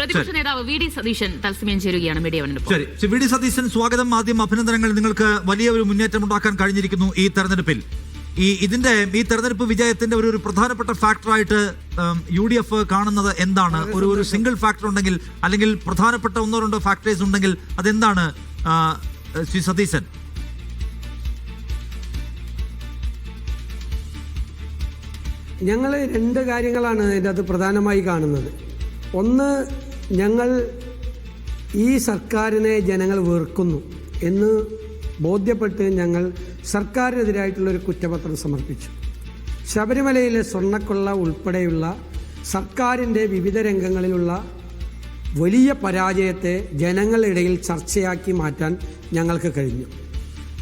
പ്രതിപക്ഷ നേതാവ് V D Satheesan തത്സമയം ചേരുകയാണ് മീഡിയ വണ്ണിനൊപ്പം ശരി. ശ്രീ വി ഡി സതീശൻ സ്വാഗതം. ആദ്യം അഭിനന്ദനങ്ങൾ. നിങ്ങൾക്ക് വലിയ ഒരു മുന്നേറ്റം ഉണ്ടാക്കാൻ കഴിഞ്ഞിരിക്കുന്നു ഈ തെരഞ്ഞെടുപ്പിൽ. ഈ ഇതിന്റെ ഈ തെരഞ്ഞെടുപ്പ് വിജയത്തിന്റെ ഒരു ഒരു പ്രധാനപ്പെട്ട ഫാക്ടറായിട്ട് യു ഡി എഫ് കാണുന്നത് എന്താണ്? ഒരു ഒരു സിംഗിൾ ഫാക്ടർ ഉണ്ടെങ്കിൽ അല്ലെങ്കിൽ പ്രധാനപ്പെട്ട ഒന്നോ രണ്ടോ ഫാക്ടേഴ്സ് ഉണ്ടെങ്കിൽ അതെന്താണ് ശ്രീ സതീശൻ? ഞങ്ങൾ രണ്ട് കാര്യങ്ങളാണ് ഇതിന്റെ അകത്ത് പ്രധാനമായി കാണുന്നത്. ഒന്ന് ഞങ്ങൾ ഈ സർക്കാരിനെ ജനങ്ങൾ വെറുക്കുന്നു എന്ന് ബോധ്യപ്പെട്ട് ഞങ്ങൾ സർക്കാരിനെതിരായിട്ടുള്ളൊരു കുറ്റപത്രം സമർപ്പിച്ചു. ശബരിമലയിലെ സ്വർണക്കൊള്ള ഉൾപ്പെടെയുള്ള സർക്കാരിന്റെ വിവിധ രംഗങ്ങളിലുള്ള വലിയ പരാജയത്തെ ജനങ്ങളിടയിൽ ചർച്ചയാക്കി മാറ്റാൻ ഞങ്ങൾക്ക് കഴിഞ്ഞു.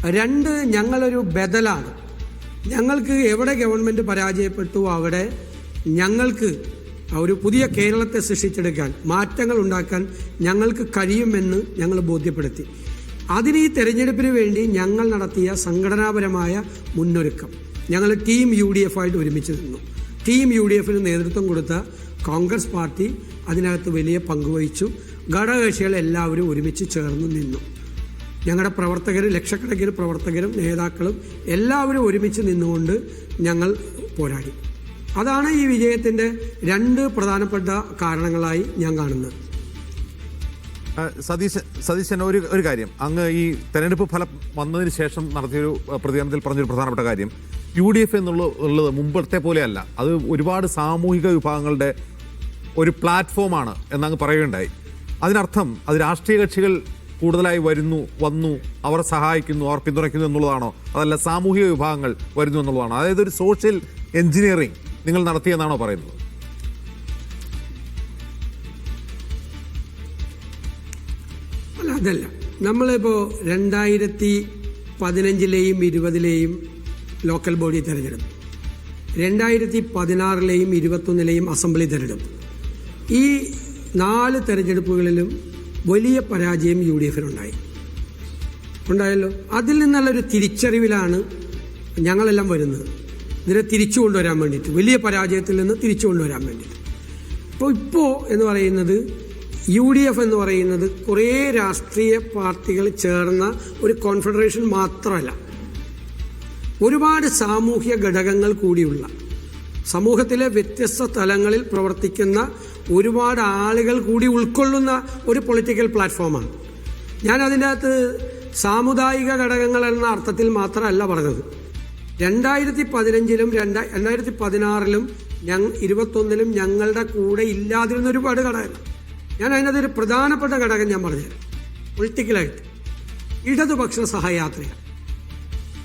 രണ്ട് ഞങ്ങളൊരു ബദലാണ്. ഞങ്ങൾക്ക് എവിടെ ഗവൺമെന്റ് പരാജയപ്പെട്ടു അവിടെ ഞങ്ങൾക്ക് ഒരു പുതിയ കേരളത്തെ സൃഷ്ടിച്ചെടുക്കാൻ മാറ്റങ്ങൾ ഉണ്ടാക്കാൻ ഞങ്ങൾക്ക് കഴിയുമെന്ന് ഞങ്ങൾ ബോധ്യപ്പെടുത്തി. അതിന് ഈ തെരഞ്ഞെടുപ്പിന് വേണ്ടി ഞങ്ങൾ നടത്തിയ സംഘടനാപരമായ മുന്നൊരുക്കം. ഞങ്ങൾ ടീം യു ഡി എഫ് ആയിട്ട് ഒരുമിച്ച് നിന്നു. ടീം യു ഡി എഫിന് നേതൃത്വം കൊടുത്ത കോൺഗ്രസ് പാർട്ടി അതിനകത്ത് വലിയ പങ്കുവഹിച്ചു ഘടകകക്ഷികൾ എല്ലാവരും ഒരുമിച്ച് ചേർന്ന് നിന്നു. ഞങ്ങളുടെ പ്രവർത്തകർ ലക്ഷക്കണക്കിന് പ്രവർത്തകരും നേതാക്കളും എല്ലാവരും ഒരുമിച്ച് നിന്നുകൊണ്ട് ഞങ്ങൾ പോരാടി. അതാണ് ഈ വിജയത്തിന്റെ രണ്ട് പ്രധാനപ്പെട്ട കാരണങ്ങളായി ഞാൻ കാണുന്നത്. സതീശൻ സതീശൻ ഒരു ഒരു കാര്യം. അങ്ങ് ഈ തെരഞ്ഞെടുപ്പ് ഫലം വന്നതിന് ശേഷം നടത്തിയൊരു പ്രതികരണത്തിൽ പറഞ്ഞൊരു പ്രധാനപ്പെട്ട കാര്യം. യു ഡി എഫ് എന്നുള്ള ഉള്ളത് മുമ്പത്തെ പോലെയല്ല. അത് ഒരുപാട് സാമൂഹിക വിഭാഗങ്ങളുടെ ഒരു പ്ലാറ്റ്ഫോമാണ് എന്നങ്ങ് പറയുകയുണ്ടായി. അതിനർത്ഥം അത് രാഷ്ട്രീയ കക്ഷികൾ കൂടുതലായി വരുന്നു വന്നു അവർ സഹായിക്കുന്നു അവർ പിന്തുണയ്ക്കുന്നു എന്നുള്ളതാണോ? അതല്ല സാമൂഹിക വിഭാഗങ്ങൾ വരുന്നു എന്നുള്ളതാണോ? അതായത് ഒരു സോഷ്യൽ എഞ്ചിനീയറിംഗ് നിങ്ങൾ നടത്തിയെന്നാണോ പറയുന്നത്? അല്ല അതല്ല. നമ്മളിപ്പോൾ രണ്ടായിരത്തി പതിനഞ്ചിലെയും ഇരുപതിലെയും ലോക്കൽ ബോഡി തെരഞ്ഞെടുപ്പ് രണ്ടായിരത്തി പതിനാറിലെയും ഇരുപത്തൊന്നിലെയും അസംബ്ലി തിരഞ്ഞെടുപ്പ് ഈ നാല് തെരഞ്ഞെടുപ്പുകളിലും വലിയ പരാജയം യു ഡി എഫിനുണ്ടായി ഉണ്ടായല്ലോ? അതിൽ നിന്നുള്ളൊരു തിരിച്ചറിവിലാണ് ഞങ്ങളെല്ലാം വരുന്നത്. ഇതിനെ തിരിച്ചു കൊണ്ടുവരാൻ വേണ്ടിയിട്ട് വലിയ പരാജയത്തിൽ നിന്ന് തിരിച്ചു കൊണ്ടുവരാൻ വേണ്ടിയിട്ട്. ഇപ്പോൾ ഇപ്പോൾ എന്ന് പറയുന്നത് യു ഡി എഫ് എന്ന് പറയുന്നത് കുറേ രാഷ്ട്രീയ പാർട്ടികൾ ചേർന്ന ഒരു കോൺഫെഡറേഷൻ മാത്രമല്ല ഒരുപാട് സാമൂഹ്യ ഘടകങ്ങൾ കൂടിയുള്ള സമൂഹത്തിലെ വ്യത്യസ്ത തലങ്ങളിൽ പ്രവർത്തിക്കുന്ന ഒരുപാട് ആളുകൾ കൂടി ഉൾക്കൊള്ളുന്ന ഒരു പൊളിറ്റിക്കൽ പ്ലാറ്റ്ഫോമാണ് ഞാൻ അതിന്റെ അകത്ത് സാമുദായിക ഘടകങ്ങൾ എന്ന അർത്ഥത്തിൽ മാത്രമല്ല പറഞ്ഞത്. രണ്ടായിരത്തി പതിനഞ്ചിലും രണ്ടാ രണ്ടായിരത്തി പതിനാറിലും ഞങ്ങൾ ഇരുപത്തൊന്നിലും ഞങ്ങളുടെ കൂടെ ഇല്ലാതിരുന്ന ഒരുപാട് ഘടകങ്ങൾ. ഞാൻ അതിനകത്ത് ഒരു പ്രധാനപ്പെട്ട ഘടകം ഞാൻ പറഞ്ഞുതരാം. പൊളിറ്റിക്കലായിട്ട് ഇടതുപക്ഷ സഹയാത്രയാണ്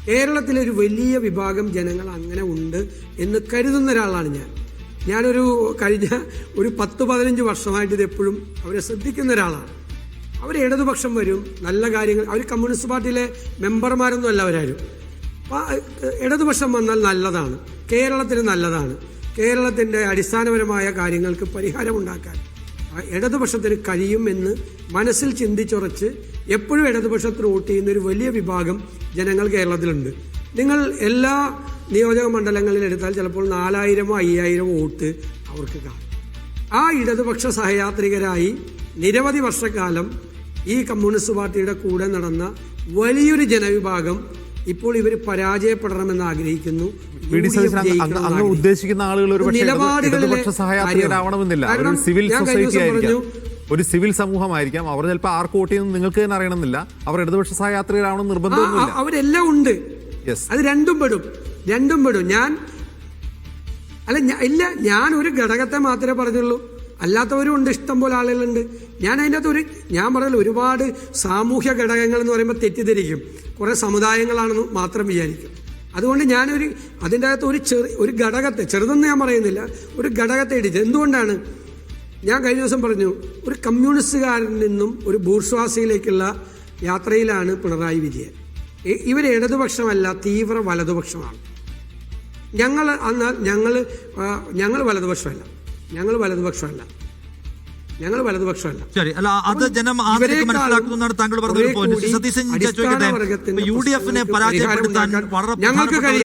കേരളത്തിലെ ഒരു വലിയ വിഭാഗം ജനങ്ങൾ അങ്ങനെ ഉണ്ട് എന്ന് കരുതുന്ന ഒരാളാണ് ഞാൻ. ഞാനൊരു കഴിഞ്ഞ ഒരു പത്ത് പതിനഞ്ച് വർഷമായിട്ട് ഇത് എപ്പോഴും അവരെ ശ്രദ്ധിക്കുന്ന ഒരാളാണ്. അവർ ഇടതുപക്ഷം വരും നല്ല കാര്യങ്ങൾ അവർ കമ്മ്യൂണിസ്റ്റ് പാർട്ടിയിലെ മെമ്പർമാരൊന്നും അല്ല അവരാരും. ഇടതുപക്ഷം വന്നാൽ നല്ലതാണ്. കേരളത്തിന് നല്ലതാണ്. കേരളത്തിന്റെ അടിസ്ഥാനപരമായ കാര്യങ്ങൾക്ക് പരിഹാരമുണ്ടാക്കാൻ. ഇടതുപക്ഷത്തിന് കഴിയുമെന്ന് മനസ്സിൽ ചിന്തിച്ചുറച്ച് എപ്പോഴും ഇടതുപക്ഷത്തിന് വോട്ട് ചെയ്യുന്ന ഒരു വലിയ വിഭാഗം ജനങ്ങൾ കേരളത്തിലുണ്ട്. നിങ്ങൾ എല്ലാ നിയോജക മണ്ഡലങ്ങളിൽ എടുത്താൽ ചിലപ്പോൾ നാലായിരമോ അയ്യായിരമോ വോട്ട് അവർക്ക് കാണും. ആ ഇടതുപക്ഷ സഹയാത്രികരായി നിരവധി വർഷക്കാലം ഈ കമ്മ്യൂണിസ്റ്റ് പാർട്ടിയുടെ കൂടെ നടന്ന വലിയൊരു ജനവിഭാഗം ഇപ്പോൾ ഇവർ പരാജയപ്പെടണമെന്ന് ആഗ്രഹിക്കുന്നു. ഉദ്ദേശിക്കുന്ന ആളുകൾ ഒരു നിലപാടുകളിലെ സിവിൽ സൊസൈറ്റി ഒരു സിവിൽ സമൂഹമായിരിക്കാം. അവർ ചിലപ്പോൾ ആർക്ക് വോട്ട് ചെയ്യുന്നത് നിങ്ങൾക്ക് തന്നെ അറിയണമെന്നില്ല. അവർ ഇടതുപക്ഷ സഹയാത്രികരാവണം നിർബന്ധമൊന്നുമില്ല. അവരെല്ലാം ഉണ്ട്. അത് രണ്ടും പെടും. രണ്ടും പെടും. ഞാൻ അല്ല ഇല്ല ഞാൻ ഒരു ഘടകത്തെ മാത്രമേ പറഞ്ഞുള്ളൂ. അല്ലാത്തവരും ഉണ്ട് ഇഷ്ടംപോലെ ആളുകളുണ്ട്. ഞാൻ അതിന്റെ അകത്ത് ഒരു ഞാൻ പറഞ്ഞാൽ ഒരുപാട് സാമൂഹ്യ ഘടകങ്ങൾ എന്ന് പറയുമ്പോൾ തെറ്റിദ്ധരിക്കും. കുറേ സമുദായങ്ങളാണെന്ന് മാത്രം വിചാരിക്കും. അതുകൊണ്ട് ഞാനൊരു അതിന്റെ അകത്ത് ഒരു ചെറു ഒരു ഘടകത്തെ ചെറുതെന്ന് ഞാൻ പറയുന്നില്ല. ഒരു ഘടകത്തെ ഇടിച്ച്. എന്തുകൊണ്ടാണ്? ഞാൻ കഴിഞ്ഞ ദിവസം പറഞ്ഞു ഒരു കമ്മ്യൂണിസ്റ്റുകാരിൽ നിന്നും ഒരു ബൂർഷ്വാസിയിലേക്കുള്ള യാത്രയിലാണ് പിണറായി വിജയൻ. ഇവർ ഇടതുപക്ഷമല്ല തീവ്ര വലതുപക്ഷമാണ്. ഞങ്ങൾ അന്ന് ഞങ്ങൾ ഞങ്ങൾ വലതുപക്ഷമല്ല. ഞങ്ങൾ വലതുപക്ഷമല്ല. ഞങ്ങൾ വലതുപക്ഷമല്ല. ശരി അല്ല അത് ജനം മനസ്സിലാക്കുന്നതാണ് താങ്കൾ പറഞ്ഞ സതീശൻ യു ഡി എഫിനെ പരാജയപ്പെടുത്താൻ വളരെ ഞങ്ങൾക്ക്